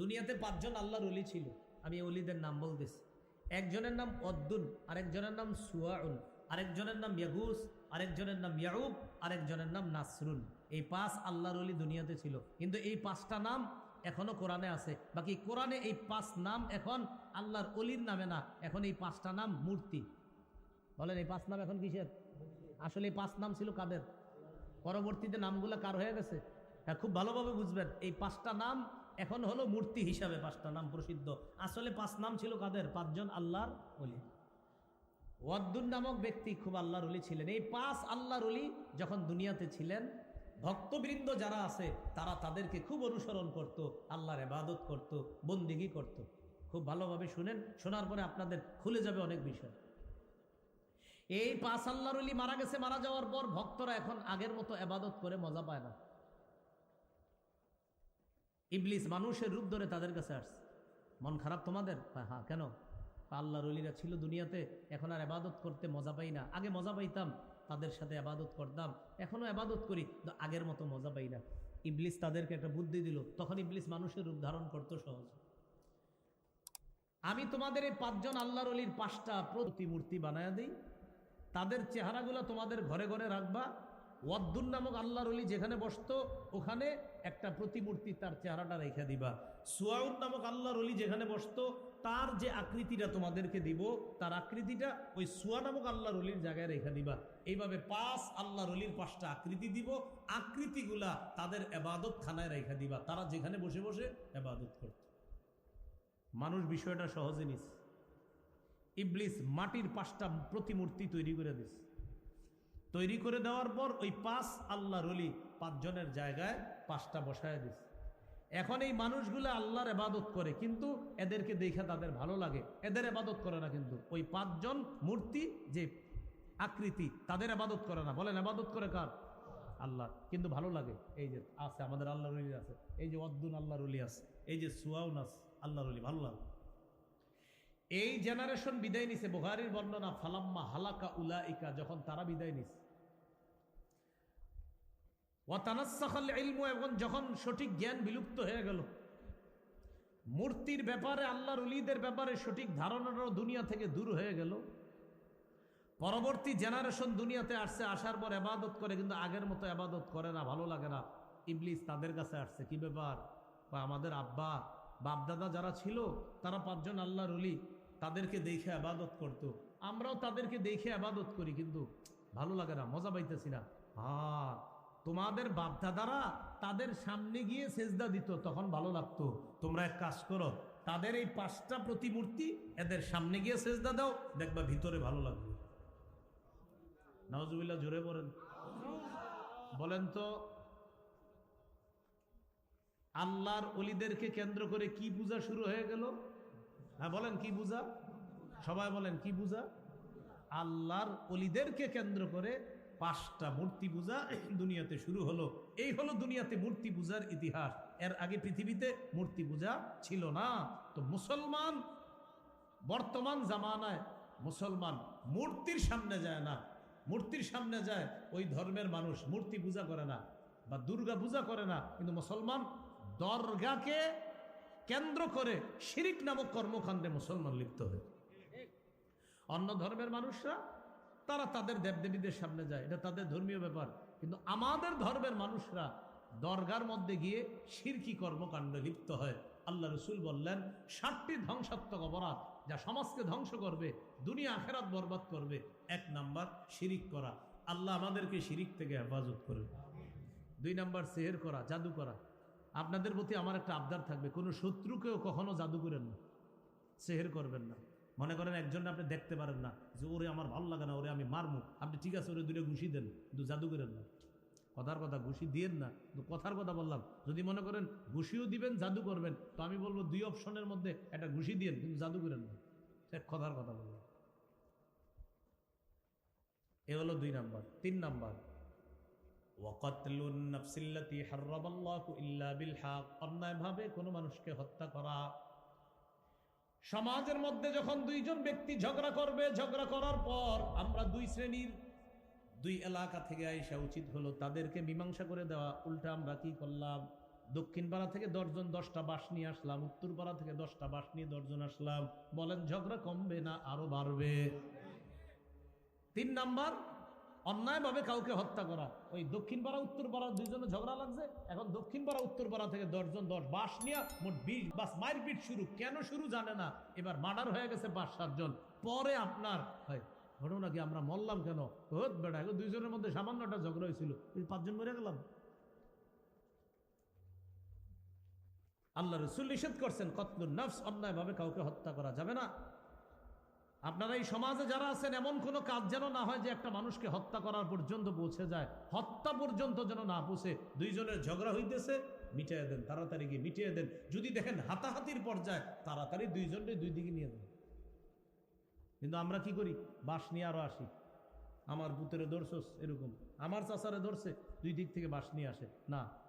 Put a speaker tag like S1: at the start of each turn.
S1: দুনিয়াতে পাঁচজন আল্লাহর অলি ছিল। আমি অলিদের নাম বলতেছি। একজনের নাম অদ্দুন, আরেকজনের নাম সুয়াউন, আরেকজনের নাম ইয়াগুস, আরেকজনের নাম ইয়াউব, আরেকজনের নাম নাসরুন। এই পাঁচ আল্লাহর অলি দুনিয়াতে ছিল। কিন্তু এই পাঁচটা নাম এখনও কোরআনে আছে। বাকি কোরআনে এই পাঁচ নাম এখন আল্লাহর অলির নামে না, এখন এই পাঁচটা নাম মূর্তি। বলেন, এই পাঁচ নাম এখন কিসের? আসলে এই পাঁচ নাম ছিল কাদের? পরবর্তীতে নামগুলো কার হয়ে গেছে? হ্যাঁ খুব ভালোভাবে বুঝবেন। এই পাঁচটা নাম এখন হলো মূর্তি হিসাবে পাঁচটা নাম প্রসিদ্ধ। আসলে পাঁচ নাম ছিল কাদের? পাঁচজন আল্লাহর অলি ওয়াদ্দুন নামক ব্যক্তি খুব আল্লাহর অলি ছিলেন। এই পাঁচ আল্লাহর অলি যখন দুনিয়াতে ছিলেন, ভক্তবৃন্দ যারা আছে, তারা তাদেরকে খুব অনুসরণ করত, আল্লাহর এবাদত করত, বন্দিগি করত। খুব ভালোভাবে শুনেন, শোনার পরে আপনাদের খুলে যাবে অনেক বিষয়। এই পাঁচ আল্লাহর অলি মারা গেছে, মারা যাওয়ার পর ভক্তরা এখন আগের মতো এবাদত করে মজা পায় না। ইবলিস মানুষের রূপ ধরে তাদের কাছে আসছে। মন খারাপ তোমাদের? কয়, হ্যাঁ কেন? আল্লাহর অলিরা ছিল দুনিয়াতে এখন আর আবাদত করতে মজা পাই না। আগে মজা পাইতাম তাদের সাথে আবাদত করতাম এখনও আবাদত করি কিন্তু আগের মতো মজা পাই না। ইবলিস তাদেরকে একটা বুদ্ধি দিল তখন ইবলিস মানুষের রূপ ধারণ করতো সহজ। আমি তোমাদের এই পাঁচজন আল্লাহর অলির পাঁচটা প্রতিমূর্তি বানায় দিই। তাদের চেহারাগুলো তোমাদের ঘরে ঘরে রাখবা। ওয়াদ্দুন নামক আল্লাহর অলি যেখানে বসতো ওখানে একটা প্রতিমূর্তি তার চেহারাটা রেখে দিবা। সুয়াউদ নামক আল্লাহর অলি যেখানে বসতো, তার যে আকৃতিটা তোমাদেরকে দিব, তার আকৃতিটা ওই সুয়া নামক আল্লাহর অলির জায়গায় রেখে দিবা। এইভাবে পাঁচ আল্লাহর অলির পাঁচটা আকৃতি দিব, আকৃতিগুলা তাদের এবাদত খানায় রেখে দিবা। তারা যেখানে বসে বসে এবাদত করত। মানুষ বিষয়টা সহজে নিস। ইবলিস মাটির পাঁচটা প্রতিমূর্তি তৈরি করে দিস। তৈরি করে দেওয়ার পর ওই পাঁচ আল্লাহর অলি পাঁচজনের জায়গায় পাঁচটা বসায় দিছে। এখন এই মানুষগুলো আল্লাহর এবাদত করে, কিন্তু এদেরকে দেখে তাদের ভালো লাগে। এদের এবাদত করে না কিন্তু। ওই পাঁচজন মূর্তি যে আকৃতি, তাদের আবাদত করে না। বলেন আবাদত করে কার? আল্লাহ। কিন্তু ভালো লাগে। এই যে আছে, আমাদের আল্লাহর অলি আছে। এই যে অদ্দুন আল্লাহর অলি আছে। এই যে সুয়াউন আছে, আল্লাহর অলি ভালো লাগে। এই জেনারেশন বিদায় নিছে বুহারির বর্ণনা, ফালাম্মা হালাকা উলাইকা, যখন তারা বিদায় নিছে। ওয়াতানাসাখাল ইলমু, এবং যখন সঠিক জ্ঞান বিলুপ্ত হয়ে গেল, মূর্তির ব্যাপারে, আল্লাহর উলিদের ব্যাপারে সঠিক ধারণাটাও দুনিয়া থেকে দূর হয়ে গেল। পরবর্তী জেনারেশন দুনিয়াতে আসছে, আসার পর আবাদত করে, কিন্তু আগের মতো আবাদত করে না, ভালো লাগে না। ইবলিস তাদের কাছে আসছে, কি ব্যাপার? বা আমাদের আব্বা, বাপদাদা যারা ছিল, তারা পাঁচজন আল্লাহর উলি তাদেরকে দেখে আবাদত করত। আমরাও তাদেরকে দেখে আবাদত করি, কিন্তু ভালো লাগে না, মজা পাইতেছি না। হ্যাঁ। তোমাদের বাপদাদারা তাদের সামনে গিয়ে সেজদা দিত, তখন ভালো লাগতো। তোমরা এক কাজ করো, তাদের এই পাঁচটা প্রতিমূর্তি এদের সামনে গিয়ে সেজদা দাও, দেখবা ভিতরে ভালো লাগবে। নওয়াজুবিল্লাহ জোরে পড়েন বলেন তো, আল্লাহর অলিদেরকে কেন্দ্র করে কি পূজা শুরু হয়ে গেল? হ্যাঁ বলেন কি পূজা? সবাই বলেন কি পূজা? আল্লাহর অলিদেরকে কেন্দ্র করে পাঁচটা মূর্তি পূজা দুনিয়াতে শুরু হলো। এই হলো দুনিয়াতে মূর্তি পূজার ইতিহাস। এর আগে পৃথিবীতে মূর্তি পূজা ছিল না। তো মুসলমান বর্তমান জামানায় মুসলমান মূর্তির সামনে যায় না। মূর্তির সামনে যায়, ওই ধর্মের মানুষ মূর্তি পূজা করে না বা দুর্গা পূজা করে না। কিন্তু মুসলমান দরগাকে কেন্দ্র করে শিরিক নামক কর্মকাণ্ডে মুসলমান লিপ্ত হয় অন্য ধর্মের মানুষরা তারা তাদের দেবদেবীদের সামনে যায়। এটা তাদের ধর্মীয় ব্যাপার। কিন্তু আমাদের ধর্মের মানুষরা দরগার মধ্যে গিয়ে শিরকি কর্মকাণ্ডে লিপ্ত হয়। আল্লাহ রসুল বললেন, ষাটটি ধ্বংসাত্মক অপরাধ যা সমাজকে ধ্বংস করবে, দুনিয়া আখেরাত বরবাদ করবে, এক নাম্বার শিরিক করা। আল্লাহ আমাদেরকে শিরিক থেকে হেফাজত করবে দুই নাম্বার সেহের করা, জাদু করা। আপনাদের প্রতি আমার একটা আবদার থাকবে, কোনো শত্রুকেও কখনো জাদু করেন না, সেহের করবেন না। মনে করেন একজন আপনি দেখতে পারেন না, যে ওরে আমার ভালো লাগে না, ওরে আমি মারমু। আপনি ঠিক আছে, ওরে দূরে ঘুষি দেন, কিন্তু জাদু করেন না। কথার কথা, ঘুষি দিয়েন না। কিন্তু কথার কথা বললাম, যদি মনে করেন ঘুষিও দিবেন, জাদু করবেন, তো আমি বলব দুই অপশনের মধ্যে একটা ঘুষি দিয়েন, কিন্তু জাদু করেন না। কথার কথা বললাম। এ হলো দুই নাম্বার। তিন নাম্বার। অন্যায়ভাবে কোনো মানুষকে হত্যা করা সমাজের মধ্যে যখন দুইজন ব্যক্তি ঝগড়া করবে, ঝগড়া করার পর আমরা দুই শ্রেণির দুই এলাকা থেকে আইসা উচিত হলো তাদেরকে মীমাংসা করে দেওয়া। উল্টা আমরা কি করলাম? দক্ষিণ পাড়া থেকে দশজন দশটা বাস নিয়ে আসলাম উত্তর পাড়া থেকে দশটা বাস নিয়ে দশজন আসলাম। বলেন, ঝগড়া কমবে না, আরও বাড়বে? তিন নাম্বার অন্যায়ভাবে কাউকে হত্যা করা। ওই দক্ষিণ পাড়া, উত্তর পাড়া দুইজনে ঝগড়া লাগছে। এখন দক্ষিণ পাড়া, উত্তর পাড়া থেকে দশজন, দশ বাস নিয়ে মোট বিশ বাস মারপিট শুরু। কেন শুরু জানে না। এবার মার্ডার হয়ে গেছে পাঁচ, সাতজন। পরে আপনার হয় ঘটনা কি আমরা মরলাম কেন? হোত বেড়া এগুলো দুইজনের মধ্যে সামান্য একটা ঝগড়া হয়েছিল। পাঁচজন মরে গেলাম। আল্লাহ রসুল নিষেধ করছেন কতলুর নফস, অন্যায়ভাবে কাউকে হত্যা করা যাবে না। আপনারা এই সমাজে যারা আছেন, এমন কোনো কাজ যেন না হয় যে একটা মানুষকে হত্যা করার পর্যন্ত পৌঁছে যায়। হত্যা পর্যন্ত যেন না পৌঁছে। দুইজনের ঝগড়া হইতেছে মিটিয়ে দেন, তাড়াতাড়ি গিয়ে মিটিয়ে দেন। যদি দেখেন হাতাহাতির পর্যায়ে, তাড়াতাড়ি দুইজনকে দুই দিকে নিয়ে দেন কিন্তু আমরা কি করি? বাস নিয়ে আরও আসি। আমার পুত্রে ধরছস এরকম। আমার চাচারে ধরছে, দুই দিক থেকে বাস নিয়ে আসে। না